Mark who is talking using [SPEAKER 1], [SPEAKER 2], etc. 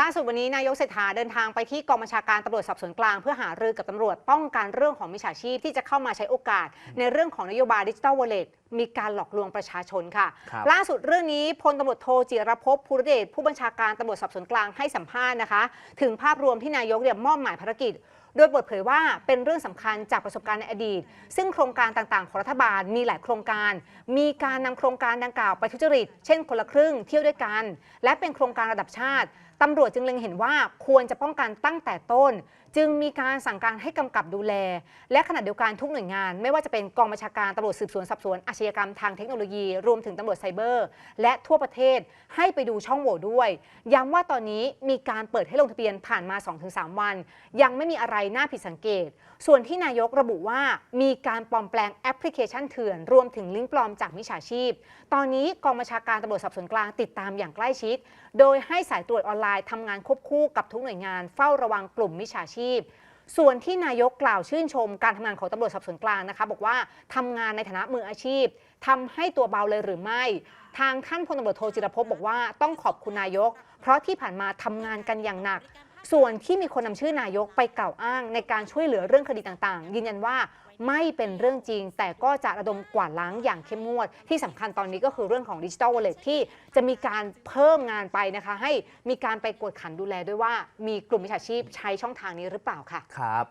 [SPEAKER 1] ล่าสุดวันนี้นายกเศรษฐาเดินทางไปที่กองบัญชาการตำรวจสอบสวนกลาง เพื่อหารือกับตำรวจป้องกันเรื่องของมิจฉาชีพที่จะเข้ามาใช้โอกาส ในเรื่องของนโยบายดิจิทัลวอลเล็ตมีการหลอกลวงประชาชนค่ะ
[SPEAKER 2] ครับ
[SPEAKER 1] ล่าสุดเรื่องนี้พลตำรวจโทจิรภพภูรเดชผู้บัญชาการตำรวจสอบสวนกลางให้สัมภาษณ์นะคะ ถึงภาพรวมที่นายกเนี่ยมอบหมายภารกิจ โดยเปิดเผยว่าเป็นเรื่องสำคัญจากประสบการณ์ในอดีต ซึ่งโครงการต่างๆ ของรัฐบาลมีหลายโครงการ มีการนำโครงการดังกล่าวไปทุจริต เช่นคนละครึ่งเที่ยวด้วยกัน และเป็นโครงการระดับชาติตำรวจจึงเล็งเห็นว่าควรจะป้องกันตั้งแต่ต้น จึงมีการสั่งการให้กำกับดูแล และขณะเดียวกันทุกหน่วยงาน ไม่ว่าจะเป็นกองบัญชาการตำรวจสืบสวนสอบสวนอาชญากรรมทางเทคโนโลยี รวมถึงตำรวจไซเบอร์ และทั่วประเทศให้ไปดูช่องโหว่ด้วย ย้ำว่าตอนนี้มีการเปิดให้ลงทะเบียนผ่านมา 2-3 วัน ยังไม่มีอะไรน่าผิดสังเกต ส่วนที่นายกระบุว่ามีการปลอมแปลงแอปพลิเคชันเถื่อน รวมถึงลิงก์ปลอมจากมิจฉาชีพ ตอนนี้กองบัญชาการตำรวจสอบสวนกลางติดตามอย่างใกล้ชิด โดยให้สายตรวจออนไลน์ทำงานควบคู่กับทุกหน่วยงานเฝ้าระวังกลุ่มมิจฉาชีพส่วนที่นายกกล่าวชื่นชมการทำงานของตำรวจสอบสวนกลางนะคะ บอกว่าทำงานในฐานะมืออาชีพทำให้ตัวเบาเลยหรือไม่ ทางท่านพลตำรวจโทจิรภพบอกว่าต้องขอบคุณนายก เพราะที่ผ่านมาทำงานกันอย่างหนัก ส่วนที่มีคนนำชื่อนายกไปกล่าวอ้างในการช่วยเหลือเรื่องคดีต่างๆ ยืนยันว่าไม่เป็นเรื่องจริง แต่ก็จะระดมกวาดล้างอย่างเข้มงวด ที่สำคัญตอนนี้ก็คือเรื่องของดิจิทัลวอลเล็ตที่จะมีการเพิ่มงานไปนะคะ ให้มีการไปกวดขันดูแลด้วยว่ามีกลุ่มมิจฉาชีพใช้ช่องทางนี้หรือเปล่าค่ะ
[SPEAKER 2] ครับ